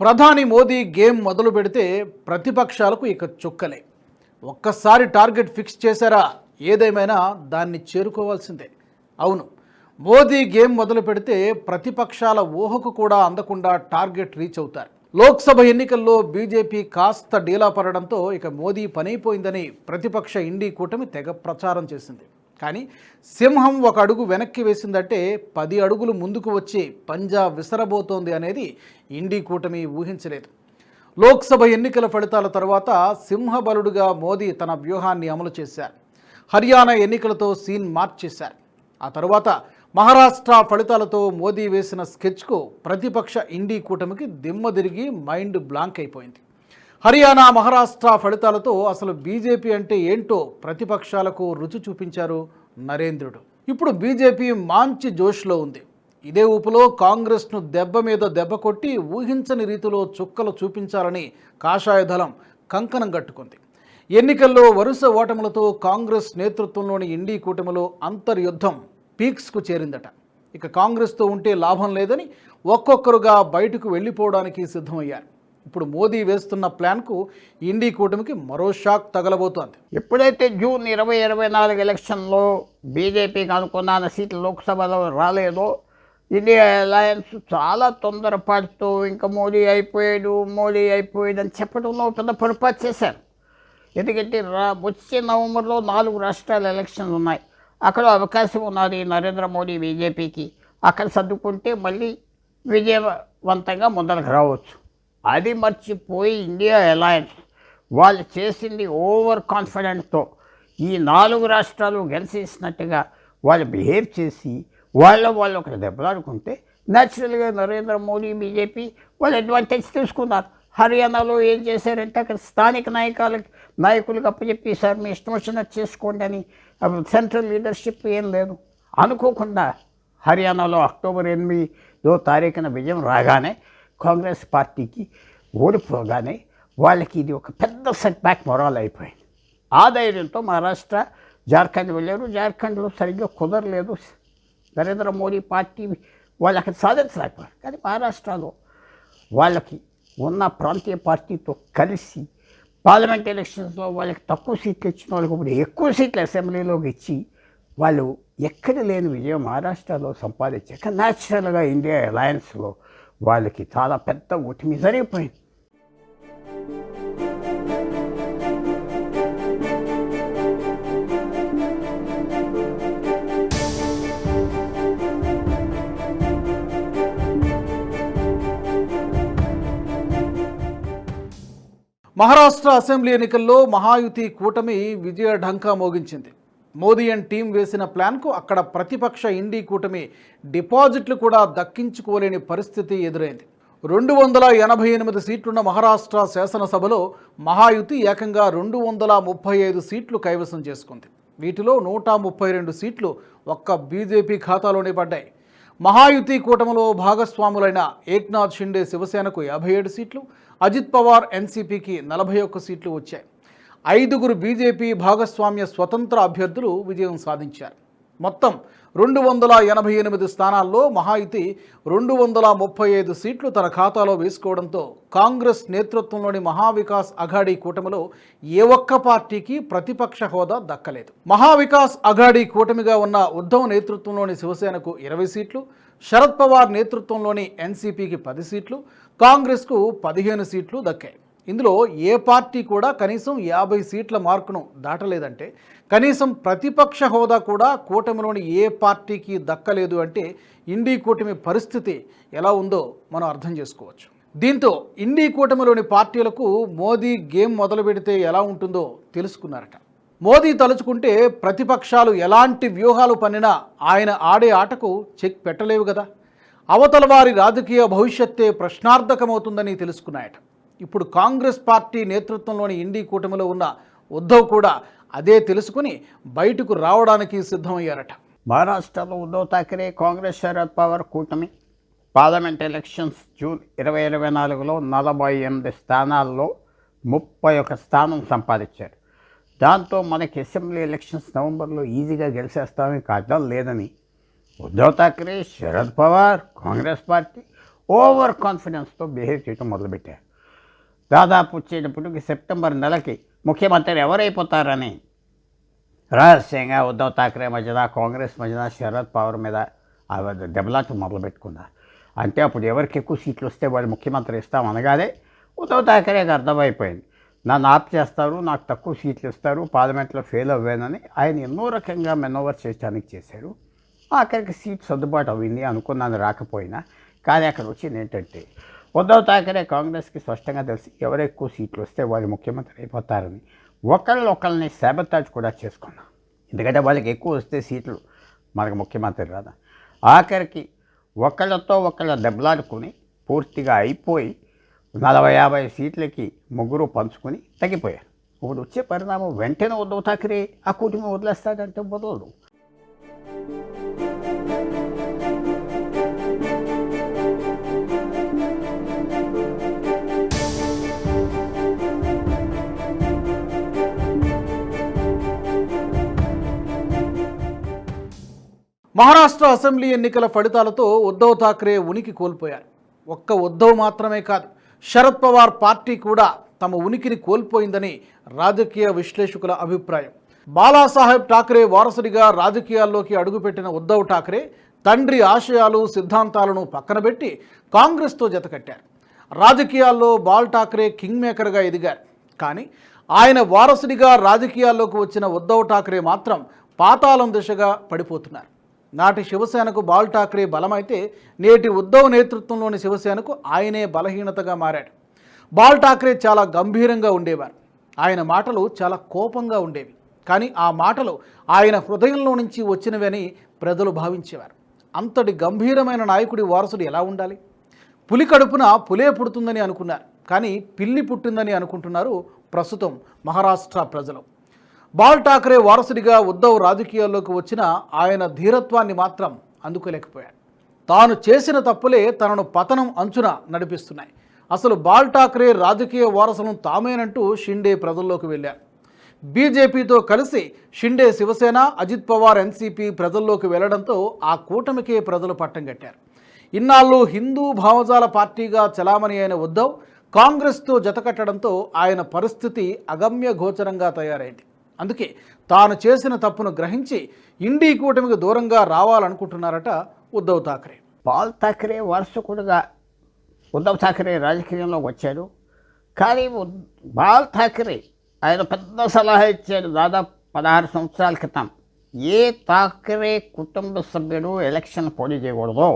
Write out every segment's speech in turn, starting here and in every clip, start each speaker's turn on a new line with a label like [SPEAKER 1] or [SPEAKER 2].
[SPEAKER 1] ప్రధాని మోదీ గేమ్ మొదలు పెడితే ప్రతిపక్షాలకు ఇక చుక్కలే. ఒక్కసారి టార్గెట్ ఫిక్స్ చేశారా? ఏదేమైనా దాన్ని చేరుకోవాల్సిందే. అవును మోదీ గేమ్ మొదలు పెడితే ప్రతిపక్షాల ఊహకు కూడా అందకుండా టార్గెట్ రీచ్ అవుతారు. లోక్సభ ఎన్నికల్లో బీజేపీ కాస్త డీలా పడడంతో ఇక మోదీ పనైపోయిందని ప్రతిపక్ష ఇండీ కూటమి తెగ ప్రచారం చేసింది. కానీ సింహం ఒక అడుగు వెనక్కి వేసిందంటే పది అడుగులు ముందుకు వచ్చి పంజా విసరబోతోంది అనేది ఇండీ కూటమి ఊహించలేదు. లోక్సభ ఎన్నికల ఫలితాల తర్వాత సింహబలుడుగా మోదీ తన వ్యూహాన్ని అమలు చేశారు. హర్యానా ఎన్నికలతో సీన్ మార్చేశారు ఆ తర్వాత మహారాష్ట్ర ఫలితాలతో మోదీ వేసిన స్కెచ్కు ప్రతిపక్ష ఇండీ కూటమికి దిమ్మదిరిగి మైండ్ బ్లాంక్ అయిపోయింది. హర్యానా మహారాష్ట్ర ఫలితాలతో అసలు బీజేపీ అంటే ఏంటో ప్రతిపక్షాలకు రుచి చూపించారు నరేంద్రుడు. ఇప్పుడు బీజేపీ మంచి జోష్లో ఉంది. ఇదే ఊపులో కాంగ్రెస్ను దెబ్బ మీద దెబ్బ కొట్టి ఊహించని రీతిలో చుక్కలు చూపించాలని కాషాయ దళం కంకణం కట్టుకుంది. ఎన్నికల్లో వరుస ఓటములతో కాంగ్రెస్ నేతృత్వంలోని ఇండీ కూటమిలో అంతర్యుద్ధం పీక్స్కు చేరిందట. ఇక కాంగ్రెస్తో ఉంటే లాభం లేదని ఒక్కొక్కరుగా బయటకు వెళ్ళిపోవడానికి సిద్ధమయ్యారు. ఇప్పుడు మోదీ వేస్తున్న ప్లాన్కు ఇండీ కూటమికి మరో షాక్ తగలబోతోంది.
[SPEAKER 2] ఎప్పుడైతే జూన్ ఇరవై ఇరవై నాలుగు ఎలక్షన్లో బీజేపీకి అనుకున్న సీట్లు లోక్సభలో రాలేదో ఇండియా అలయన్స్ చాలా తొందరపాటుతో ఇంకా మోడీ అయిపోయాడు మోడీ అయిపోయాడు అని చెప్పడంలో పెద్ద పొరపాటు చేశారు. ఎందుకంటే రా వచ్చే నవంబర్లో నాలుగు రాష్ట్రాల ఎలక్షన్లు ఉన్నాయి. అక్కడ అవకాశం ఉన్నది నరేంద్ర మోడీ బీజేపీకి. అక్కడ సర్దుకుంటే మళ్ళీ విజయవంతంగా ముందరకు రావచ్చు. అది మర్చిపోయి ఇండియా అలయన్స్ వాళ్ళు చేసింది ఓవర్ కాన్ఫిడెంట్తో. ఈ నాలుగు రాష్ట్రాలు గెలిచేసినట్టుగా వాళ్ళు బిహేవ్ చేసి వాళ్ళ వాళ్ళు ఒకటి దెబ్బలాడుకుంటే న్యాచురల్గా నరేంద్ర మోడీ బీజేపీ వాళ్ళు అడ్వాంటేజ్ తీసుకున్నారు. హర్యానాలో ఏం చేశారంటే అక్కడ స్థానిక నాయకాలకు నాయకులకు అప్పచెప్పేశారు మీ ఇష్టం వచ్చినట్టు చేసుకోండి అని సెంట్రల్ లీడర్షిప్ ఏం లేదు. అనుకోకుండా హర్యానాలో అక్టోబర్ ఎనిమిదో తారీఖున విజయం రాగానే కాంగ్రెస్ పార్టీకి ఓడిపోగానే వాళ్ళకి ఇది ఒక పెద్ద సెట్ బ్యాక్ మొరాల్ అయిపోయింది. ఆ ధైర్యంతో మహారాష్ట్ర జార్ఖండ్ వెళ్ళారు. జార్ఖండ్లో సరిగ్గా కుదరలేదు. నరేంద్ర మోడీ పార్టీ వాళ్ళు అక్కడ సాధించలేకపోయారు. కానీ మహారాష్ట్రలో వాళ్ళకి ఉన్న ప్రాంతీయ పార్టీతో కలిసి పార్లమెంట్ ఎలక్షన్స్లో వాళ్ళకి తక్కువ సీట్లు ఇచ్చిన వాళ్ళకి ఇప్పుడు ఎక్కువ సీట్లు అసెంబ్లీలోకి ఇచ్చి వాళ్ళు ఎక్కడ లేని విజయం మహారాష్ట్రలో సంపాదించాక న్యాచురల్గా ఇండియా అలయన్స్లో వాళ్ళకి చాలా పెద్ద ఓటమి జరిగిపోయింది
[SPEAKER 1] మహారాష్ట్ర అసెంబ్లీ ఎన్నికల్లో మహాయుతి కూటమి విజయ ఢంకా మోగించింది. మోదీ అండ్ టీం వేసిన ప్లాన్కు అక్కడ ప్రతిపక్ష ఇండీ కూటమి డిపాజిట్లు కూడా దక్కించుకోలేని పరిస్థితి ఎదురైంది. రెండు వందల ఎనభై ఎనిమిది సీట్లున్న మహారాష్ట్ర శాసనసభలో మహాయుతి ఏకంగా రెండు వందల ముప్పై ఐదు సీట్లు కైవసం చేసుకుంది. వీటిలో నూట ముప్పై రెండు సీట్లు ఒక్క బీజేపీ ఖాతాలోనే పడ్డాయి. మహాయుతి కూటమిలో భాగస్వాములైన ఏక్నాథ్ షిండే శివసేనకు యాభై ఏడు సీట్లు అజిత్ పవార్ ఎన్సీపీకి నలభై ఒక్క సీట్లు వచ్చాయి. ఐదుగురు బీజేపీ భాగస్వామ్య స్వతంత్ర అభ్యర్థులు విజయం సాధించారు. మొత్తం రెండు వందల ఎనభై ఎనిమిది స్థానాల్లో మహాయితి రెండు వందల ముప్పై ఐదు సీట్లు తన ఖాతాలో వేసుకోవడంతో కాంగ్రెస్ నేతృత్వంలోని మహావికాస్ అఘాడీ కూటమిలో ఏ ఒక్క పార్టీకి ప్రతిపక్ష హోదా దక్కలేదు. మహావికాస్ అఘాడీ కూటమిగా ఉన్న ఉద్ధవ్ నేతృత్వంలోని శివసేనకు ఇరవై సీట్లు శరద్ పవార్ నేతృత్వంలోని ఎన్సీపీకి పది సీట్లు కాంగ్రెస్కు పదిహేను సీట్లు దక్కాయి. ఇందులో ఏ పార్టీ కూడా కనీసం యాభై సీట్ల మార్కును దాటలేదంటే కనీసం ప్రతిపక్ష హోదా కూడా కూటమిలోని ఏ పార్టీకి దక్కలేదు అంటే ఇండీ కూటమి పరిస్థితి ఎలా ఉందో మనం అర్థం చేసుకోవచ్చు. దీంతో ఇండీ కూటమిలోని పార్టీలకు మోదీ గేమ్ మొదలు పెడితే ఎలా ఉంటుందో తెలుసుకున్నారట. మోదీ తలుచుకుంటే ప్రతిపక్షాలు ఎలాంటి వ్యూహాలు పన్నినా ఆయన ఆడే ఆటకు చెక్ పెట్టలేవు కదా. అవతల వారి రాజకీయ భవిష్యత్తే ప్రశ్నార్థకమవుతుందని తెలుసుకున్నాయట. ఇప్పుడు కాంగ్రెస్ పార్టీ నేతృత్వంలోని ఇండి కూటమిలో ఉన్న ఉద్ధవ్ కూడా అదే తెలుసుకుని బయటకు రావడానికి సిద్ధమయ్యారట.
[SPEAKER 2] మహారాష్ట్రలో ఉద్ధవ్ థాకరే కాంగ్రెస్ శరద్ పవార్ కూటమి పార్లమెంట్ ఎలక్షన్స్ జూన్ ఇరవై ఇరవై నాలుగులో నలభై ఎనిమిది స్థానాల్లో ముప్పై ఒక స్థానం సంపాదించారు. దాంతో మనకి అసెంబ్లీ ఎలక్షన్స్ నవంబర్లో ఈజీగా గెలిచేస్తామని అడ్డం లేదని ఉద్ధవ్ థాకరే శరద్ పవార్ కాంగ్రెస్ పార్టీ ఓవర్ కాన్ఫిడెన్స్తో బిహేవ్ చేయడం మొదలుపెట్టారు. దాదాపు వచ్చేటప్పటికి సెప్టెంబర్ నెలకి ముఖ్యమంత్రి ఎవరైపోతారని రహస్యంగా ఉద్ధవ్ ఠాక్రే మధ్యన కాంగ్రెస్ మధ్యన శరద్ పవార్ మీద దెబ్బలాట మొదలుపెట్టుకున్నారు. అంటే అప్పుడు ఎవరికి ఎక్కువ సీట్లు వస్తే వాళ్ళు ముఖ్యమంత్రి ఇస్తాం అనగానే ఉద్ధవ్ ఠాక్రేకి అర్థమైపోయింది. నన్ను ఆప్ చేస్తారు నాకు తక్కువ సీట్లు ఇస్తారు పార్లమెంట్లో ఫెయిల్ అవ్వానని ఆయన ఎన్నో రకంగా మెనోవర్ చేయడానికి చేశారు. ఆఖరికి సీట్ సర్దుబాటు అయింది అనుకున్నాను రాకపోయినా. కానీ అక్కడ వచ్చింది ఏంటంటే ఉద్ధవ్ ఠాకరే కాంగ్రెస్కి స్పష్టంగా తెలిసి ఎవరు ఎక్కువ సీట్లు వస్తే వాళ్ళు ముఖ్యమంత్రి అయిపోతారని. ఒకళ్ళు ఒకళ్ళని శాబతాజ్ కూడా చేసుకున్నాం. ఎందుకంటే వాళ్ళకి ఎక్కువ వస్తే సీట్లు మనకు ముఖ్యమంత్రి రాదా. ఆఖరికి ఒకళ్ళతో ఒకళ్ళ దెబ్బలాడుకుని పూర్తిగా అయిపోయి నలభై యాభై సీట్లకి ముగ్గురు పంచుకొని తగ్గిపోయారు. ఇప్పుడు వచ్చే పరిణామం వెంటనే ఉద్ధవ్ ఠాకరే ఆ కూటమి వదిలేస్తాడంటే వదలడు.
[SPEAKER 1] మహారాష్ట్ర అసెంబ్లీ ఎన్నికల ఫలితాలతో ఉద్ధవ్ ఠాక్రే ఉనికి కోల్పోయారు. ఒక్క ఉద్ధవ్ మాత్రమే కాదు శరద్ పవార్ పార్టీ కూడా తమ ఉనికిని కోల్పోయిందని రాజకీయ విశ్లేషకుల అభిప్రాయం. బాలాసాహెబ్ ఠాక్రే వారసుడిగా రాజకీయాల్లోకి అడుగుపెట్టిన ఉద్ధవ్ ఠాక్రే తండ్రి ఆశయాలు సిద్ధాంతాలను పక్కనబెట్టి కాంగ్రెస్తో జతకట్టారు. రాజకీయాల్లో బాల్ ఠాక్రే కింగ్ మేకర్గా ఎదిగారు. కానీ ఆయన వారసుడిగా రాజకీయాల్లోకి వచ్చిన ఉద్ధవ్ ఠాక్రే మాత్రం పాతాళం దిశగా పడిపోతున్నారు. నాటి శివసేనకు బాల్ ఠాక్రే బలమైతే నేటి ఉద్ధవ్ నేతృత్వంలోని శివసేనకు ఆయనే బలహీనతగా మారాడు. బాల్ ఠాక్రే చాలా గంభీరంగా ఉండేవారు. ఆయన మాటలు చాలా కోపంగా ఉండేవి. కానీ ఆ మాటలు ఆయన హృదయంలో నుంచి వచ్చినవని ప్రజలు భావించేవారు. అంతటి గంభీరమైన నాయకుడి వారసుడు ఎలా ఉండాలి? పులి కడుపున పులే పుడుతుందని అనుకున్నారు. కానీ పిల్లి పుట్టిందని అనుకుంటున్నారు ప్రస్తుతం మహారాష్ట్ర ప్రజలు. బాల్ ఠాక్రే వారసుడిగా ఉద్ధవ్ రాజకీయాల్లోకి వచ్చిన ఆయన ధీరత్వాన్ని మాత్రం అందుకోలేకపోయాడు. తాను చేసిన తప్పులే తనను పతనం అంచున నడిపిస్తున్నాయి. అసలు బాల్ ఠాక్రే రాజకీయ వారసులను తామేనంటూ షిండే ప్రజల్లోకి వెళ్ళారు బీజేపీతో కలిసి షిండే శివసేన అజిత్ పవార్ ఎన్సీపీ ప్రజల్లోకి వెళ్ళడంతో ఆ కూటమికే ప్రజలు పట్టం కట్టారు. ఇన్నాళ్ళు హిందూ భావజాల పార్టీగా చలామణి అయిన ఉద్ధవ్ కాంగ్రెస్తో జతకట్టడంతో ఆయన పరిస్థితి అగమ్య గోచరంగా తయారైంది. అందుకే తాను చేసిన తప్పును గ్రహించి ఇండీ కూటమికి దూరంగా రావాలనుకుంటున్నారట ఉద్ధవ్ థాకరే.
[SPEAKER 2] బాల్ థాకరే వారసుకుడుగా ఉద్ధవ్ ఠాకరే రాజకీయంలోకి వచ్చాడు కానీ పాల్ బాల్ ఠాకరే ఆయన పెద్ద సలహా ఇచ్చాడు దాదాపు పదహారు సంవత్సరాల క్రితం. ఏ థాకరే కుటుంబ సభ్యుడు ఎలక్షన్ పోటీ చేయకూడదు.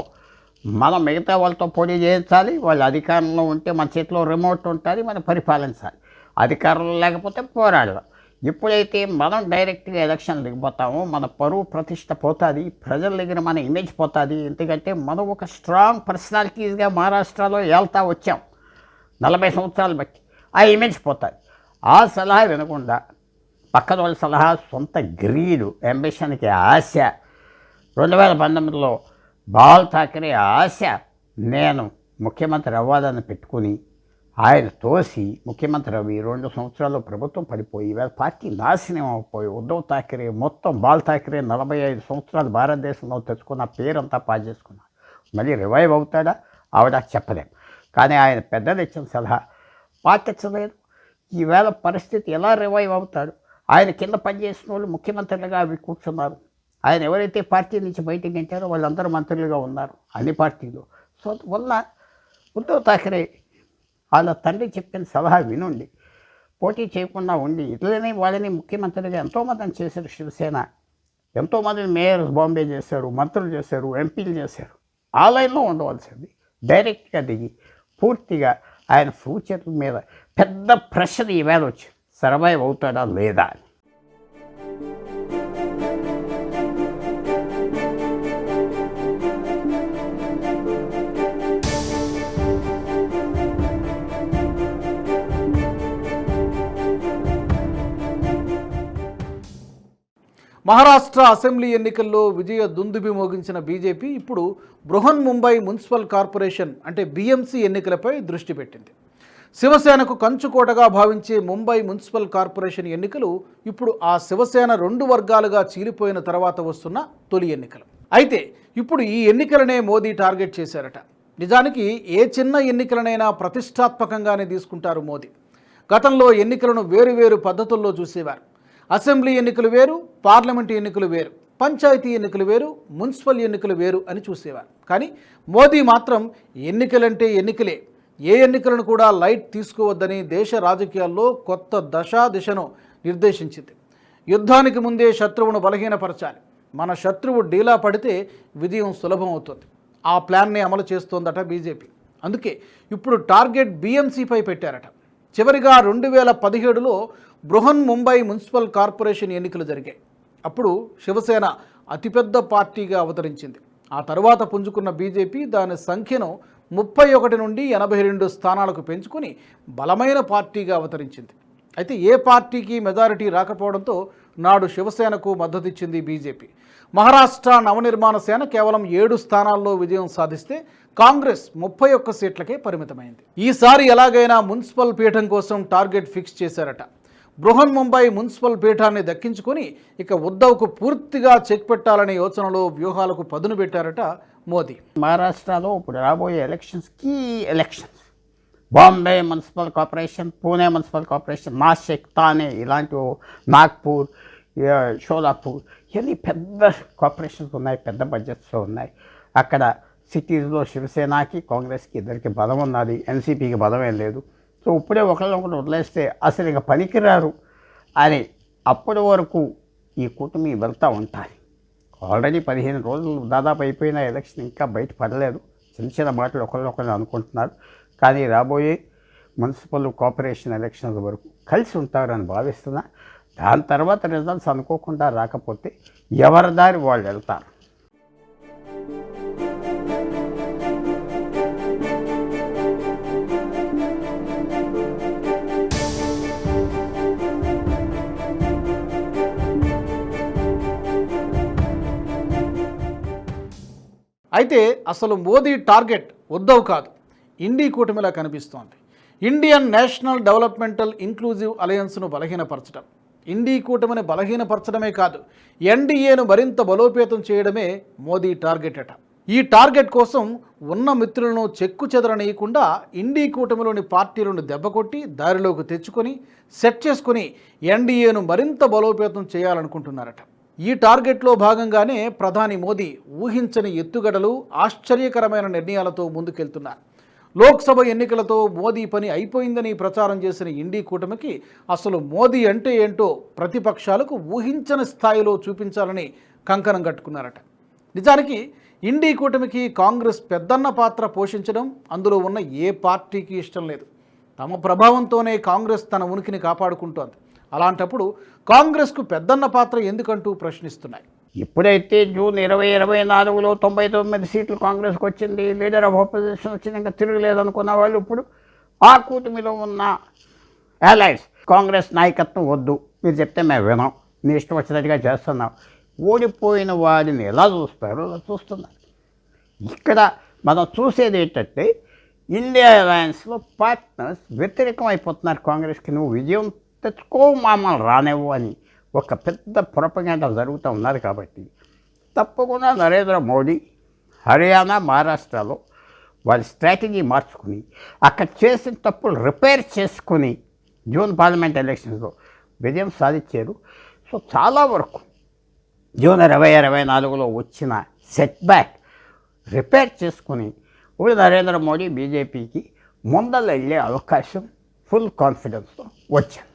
[SPEAKER 2] మనం మిగతా వాళ్ళతో పోటీ చేయించాలి వాళ్ళు అధికారంలో ఉంటే మన చేతిలో రిమోట్ ఉంటుంది మనం పరిపాలించాలి. అధికారంలో లేకపోతే పోరాడదాం. ఎప్పుడైతే మనం డైరెక్ట్గా ఎలక్షన్ దిగిపోతామో మన పరువు ప్రతిష్ట పోతుంది ప్రజల దగ్గర మన ఇమేజ్ పోతుంది. ఎందుకంటే మనం ఒక స్ట్రాంగ్ పర్సనాలిటీస్గా మహారాష్ట్రలో వెళ్తా వచ్చాం. నలభై సంవత్సరాలు బట్టి ఆ ఇమేజ్ పోతుంది. ఆ సలహా వినకుండా పక్కన వాళ్ళ సలహా సొంత గ్రీడు అంబిషన్కి ఆశ. రెండు వేల పంతొమ్మిదిలో బాల్ ఠాకరే ఆశ. నేను ముఖ్యమంత్రి అవ్వాలని పెట్టుకుని ఆయన తోసి ముఖ్యమంత్రి అవి రెండు సంవత్సరాలు ప్రభుత్వం పడిపోయి పార్టీ నాశనం అయిపోయి ఉద్ధవ్ థాకరే మొత్తం బాల్ ఠాకరే నలభై ఐదు సంవత్సరాలు భారతదేశంలో తెచ్చుకున్న పేరంతా పాజేసుకున్నారు మళ్ళీ రివైవ్ అవుతాడా? ఆవిడ చెప్పలేం. కానీ ఆయన పెద్దలు ఇచ్చిన సలహా పాటించలేదు ఈవేళ పరిస్థితి ఎలా రివైవ్ అవుతాడు? ఆయన కింద పనిచేసిన వాళ్ళు ముఖ్యమంత్రులుగా అవి కూర్చున్నారు. ఆయన ఎవరైతే పార్టీ నుంచి బయటకు గెంటారో వాళ్ళందరూ మంత్రులుగా ఉన్నారు అన్ని పార్టీలు. సో వల్ల ఉద్ధవ్ థాకరే వాళ్ళ తండ్రి చెప్పిన సలహా వినుండి పోటీ చేయకుండా ఉండి ఇతరులని వాళ్ళని ముఖ్యమంత్రిగా ఎంతోమందిని చేశారు శివసేన. ఎంతోమందిని మేయర్స్ బాంబే చేశారు మంత్రులు చేశారు ఎంపీలు చేశారు. ఆ లైన్లో ఉండవలసింది. డైరెక్ట్గా దిగి పూర్తిగా ఆయన ఫ్యూచర్ మీద పెద్ద ప్రెషర్ ఈవేళ వచ్చింది. సర్వైవ్ అవుతాడా లేదా అని.
[SPEAKER 1] మహారాష్ట్ర అసెంబ్లీ ఎన్నికల్లో విజయ దుందుబి మోగించిన బీజేపీ ఇప్పుడు బృహన్ ముంబై మున్సిపల్ కార్పొరేషన్ అంటే బీఎంసీ ఎన్నికలపై దృష్టి పెట్టింది. శివసేనకు కంచుకోటగా భావించే ముంబై మున్సిపల్ కార్పొరేషన్ ఎన్నికలు ఇప్పుడు ఆ శివసేన రెండు వర్గాలుగా చీలిపోయిన తర్వాత వస్తున్న తొలి ఎన్నికలు. అయితే ఇప్పుడు ఈ ఎన్నికలనే మోదీ టార్గెట్ చేశారట. నిజానికి ఏ చిన్న ఎన్నికలనైనా ప్రతిష్టాత్మకంగానే తీసుకుంటారు మోదీ. గతంలో ఎన్నికలను వేరువేరు పద్ధతుల్లో చూసేవారు. అసెంబ్లీ ఎన్నికలు వేరు పార్లమెంటు ఎన్నికలు వేరు పంచాయతీ ఎన్నికలు వేరు మున్సిపల్ ఎన్నికలు వేరు అని చూసేవారు. కానీ మోదీ మాత్రం ఎన్నికలంటే ఎన్నికలే. ఏ ఎన్నికలను కూడా లైట్ తీసుకోవద్దని దేశ రాజకీయాల్లో కొత్త దశా దిశను నిర్దేశించింది. యుద్ధానికి ముందే శత్రువును బలహీనపరచాలి. మన శత్రువు డీలా పడితే విజయం సులభం అవుతుంది. ఆ ప్లాన్ని అమలు చేస్తోందట బీజేపీ. అందుకే ఇప్పుడు టార్గెట్ బీఎంసీపై పెట్టారట. చివరిగా రెండు వేల పదిహేడులో బృహన్ ముంబై మున్సిపల్ కార్పొరేషన్ ఎన్నికలు జరిగాయి. అప్పుడు శివసేన అతిపెద్ద పార్టీగా అవతరించింది. ఆ తర్వాత పుంజుకున్న బీజేపీ దాని సంఖ్యను ముప్పై ఒకటి నుండి ఎనభై రెండు స్థానాలకు పెంచుకుని బలమైన పార్టీగా అవతరించింది. అయితే ఏ పార్టీకి మెజారిటీ రాకపోవడంతో నాడు శివసేనకు మద్దతిచ్చింది బీజేపీ. మహారాష్ట్ర నవనిర్మాణ సేన కేవలం ఏడు స్థానాల్లో విజయం సాధిస్తే కాంగ్రెస్ ముప్పై ఒక్క సీట్లకే పరిమితమైంది. ఈసారి ఎలాగైనా మున్సిపల్ పీఠం కోసం టార్గెట్ ఫిక్స్ చేశారట. బృహన్ ముంబై మున్సిపల్ పీఠాన్ని దక్కించుకొని ఇక ఉద్దవ్కు పూర్తిగా చెక్ పెట్టాలనే యోచనలో వ్యూహాలకు పదును పెట్టారట మోదీ.
[SPEAKER 2] మహారాష్ట్రలో ఇప్పుడు రాబోయే elections key elections Bombay municipal corporation Pune municipal corporation Nashik Thane ఇలాంటి నాగ్పూర్ షోలాపూర్ ఇవన్నీ పెద్ద కార్పొరేషన్స్ ఉన్నాయి పెద్ద బడ్జెట్స్లో ఉన్నాయి. అక్కడ సిటీస్లో శివసేనకి కాంగ్రెస్కి ఇద్దరికి బలం ఉన్నది ఎన్సీపీకి బలమేం లేదు. సో ఇప్పుడే ఒకరినొకరు వదిలేస్తే అసలు ఇక పనికిరారు అని అప్పటి వరకు ఈ కూటమి వెళ్తూ ఉంటాయి. ఆల్రెడీ పదిహేను రోజులు దాదాపు అయిపోయిన ఎలక్షన్ ఇంకా బయట పడలేదు. చిన్న చిన్న మాటలు ఒకరినొకరు అనుకుంటున్నారు. కానీ రాబోయే మున్సిపల్ కార్పొరేషన్ ఎలక్షన్స్ వరకు కలిసి ఉంటారని భావిస్తున్నా. దాని తర్వాత రిజల్ట్స్ అనుకోకుండా రాకపోతే ఎవరి దారి వాళ్ళు వెళ్తారు?
[SPEAKER 1] అయితే అసలు మోదీ టార్గెట్ ఉద్ధవ్ కాదు. ఇండీ కూటమిలా కనిపిస్తోంది. ఇండియన్ నేషనల్ డెవలప్మెంటల్ ఇంక్లూజివ్ అలయన్స్ను బలహీనపరచడం. ఇండీ కూటమిని బలహీనపరచడమే కాదు ఎన్డీఏను మరింత బలోపేతం చేయడమే మోదీ టార్గెట్ అట. ఈ టార్గెట్ కోసం ఉన్న మిత్రులను చెక్కు చెదరనీయకుండా ఇండీ కూటమిలోని పార్టీలను దెబ్బకొట్టి దారిలోకి తెచ్చుకొని సెట్ చేసుకొని ఎన్డీఏను మరింత బలోపేతం చేయాలనుకుంటున్నారట. ఈ టార్గెట్లో భాగంగానే ప్రధాని మోదీ ఊహించని ఎత్తుగడలు ఆశ్చర్యకరమైన నిర్ణయాలతో ముందుకెళ్తున్నారు. లోక్సభ ఎన్నికలతో మోదీ పని అయిపోయిందని ప్రచారం చేసిన ఇండీ కూటమికి అసలు మోదీ అంటే ఏంటో ప్రతిపక్షాలకు ఊహించని స్థాయిలో చూపించాలని కంకణం కట్టుకున్నారట. నిజానికి ఇండీ కూటమికి కాంగ్రెస్ పెద్దన్న పాత్ర పోషించడం అందులో ఉన్న ఏ పార్టీకి ఇష్టం లేదు. తమ ప్రభావంతోనే కాంగ్రెస్ తన ఉనికిని కాపాడుకుంటోంది. అలాంటప్పుడు కాంగ్రెస్కు పెద్దన్న పాత్ర ఎందుకంటూ ప్రశ్నిస్తున్నాయి.
[SPEAKER 2] ఎప్పుడైతే జూన్ ఇరవై ఇరవై నాలుగులో తొంభై తొమ్మిది సీట్లు కాంగ్రెస్కి వచ్చింది. లీడర్ ఆఫ్ ఆపోజిషన్ వచ్చినాక తిరగలేదనుకున్న వాళ్ళు ఇప్పుడు ఆ కూటమిలో ఉన్న అలయన్స్ కాంగ్రెస్ నాయకత్వం వద్దు. మీరు చెప్తే మేము వినాం. మీ ఇష్టం వచ్చినట్టుగా చేస్తున్నాం. ఓడిపోయిన వాడిని ఎలా చూస్తారో? అలా చూస్తున్నారు. ఇక్కడ మనం చూసేది ఏంటంటే ఇండియా అలయన్స్లో పార్ట్నర్స్ వ్యతిరేకం అయిపోతున్నారు కాంగ్రెస్కి. నువ్వు విజయం తెచ్చుకో మమ్మల్ని రానివ్వు అని ఒక పెద్ద పొరపగంట జరుగుతూ ఉన్నది కాబట్టి తప్పకుండా నరేంద్ర మోడీ హర్యానా మహారాష్ట్రలో వారి స్ట్రాటజీ మార్చుకుని అక్కడ చేసిన తప్పులు రిపేర్ చేసుకుని జూన్ పార్లమెంట్ ఎలక్షన్స్లో విజయం సాధించారు. సో చాలా వరకు జూన్ ఇరవై ఇరవై నాలుగులో వచ్చిన సెట్ బ్యాక్ రిపేర్ చేసుకుని ఇప్పుడు నరేంద్ర మోడీ బీజేపీకి ముందలు వెళ్ళే అవకాశం ఫుల్ కాన్ఫిడెన్స్తో వచ్చింది.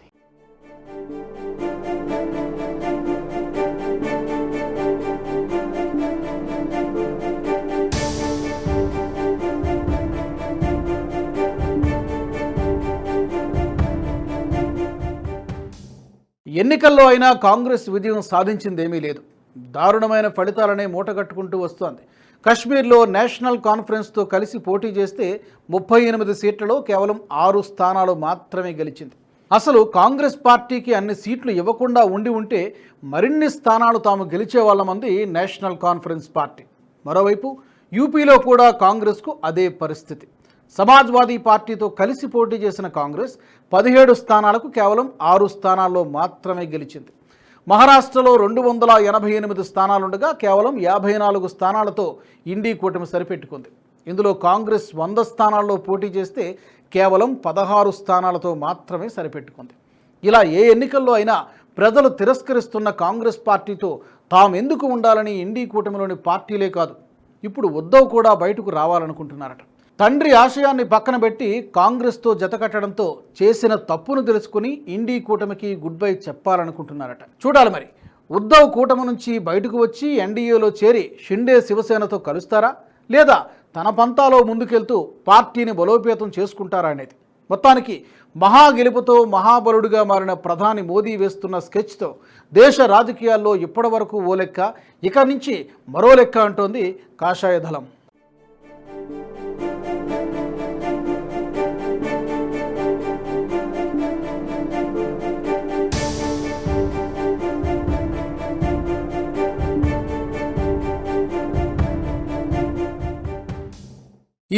[SPEAKER 1] ఎన్నికల్లో అయినా కాంగ్రెస్ విజయం సాధించిందేమీ లేదు. దారుణమైన ఫలితాలనే మూటగట్టుకుంటూ వస్తోంది. కశ్మీర్లో నేషనల్ కాన్ఫరెన్స్తో కలిసి పోటీ చేస్తే ముప్పై ఎనిమిది సీట్లలో కేవలం ఆరు స్థానాలు మాత్రమే గెలిచింది. అసలు కాంగ్రెస్ పార్టీకి అన్ని సీట్లు ఇవ్వకుండా ఉండి ఉంటే మరిన్ని స్థానాలు తాము గెలిచే వాళ్ళమంది నేషనల్ కాన్ఫరెన్స్ పార్టీ. మరోవైపు యూపీలో కూడా కాంగ్రెస్కు అదే పరిస్థితి. సమాజ్వాదీ పార్టీతో కలిసి పోటీ చేసిన కాంగ్రెస్ పదిహేడు స్థానాలకు కేవలం ఆరు స్థానాల్లో మాత్రమే గెలిచింది. మహారాష్ట్రలో రెండు వందల ఎనభై ఎనిమిది స్థానాలుండగా కేవలం యాభై నాలుగు స్థానాలతో ఇండీ కూటమి సరిపెట్టుకుంది. ఇందులో కాంగ్రెస్ వంద స్థానాల్లో పోటీ చేస్తే కేవలం పదహారు స్థానాలతో మాత్రమే సరిపెట్టుకుంది. ఇలా ఏ ఎన్నికల్లో అయినా ప్రజలు తిరస్కరిస్తున్న కాంగ్రెస్ పార్టీతో తామెందుకు ఉండాలని ఇండీ కూటమిలోని పార్టీలే కాదు ఇప్పుడు ఉద్దవ్ కూడా బయటకు రావాలనుకుంటున్నారట. తండ్రి ఆశయాన్ని పక్కన పెట్టి కాంగ్రెస్తో జతకట్టడంతో చేసిన తప్పును తెలుసుకుని ఇండీ కూటమికి గుడ్ బై చెప్పాలనుకుంటున్నారట. చూడాలి మరి. ఉద్ధవ్ కూటమి నుంచి బయటకు వచ్చి ఎన్డీఏలో చేరి షిండే శివసేనతో కలుస్తారా? లేదా తన పంతాలో ముందుకెళ్తూ పార్టీని బలోపేతం చేసుకుంటారా అనేది. మొత్తానికి మహా గెలుపుతో మహాబలుడిగా మారిన ప్రధాని మోదీ వేస్తున్న స్కెచ్తో దేశ రాజకీయాల్లో ఇప్పటివరకు ఓ లెక్క ఇక నుంచి మరో లెక్క అంటోంది కాషాయ దళం.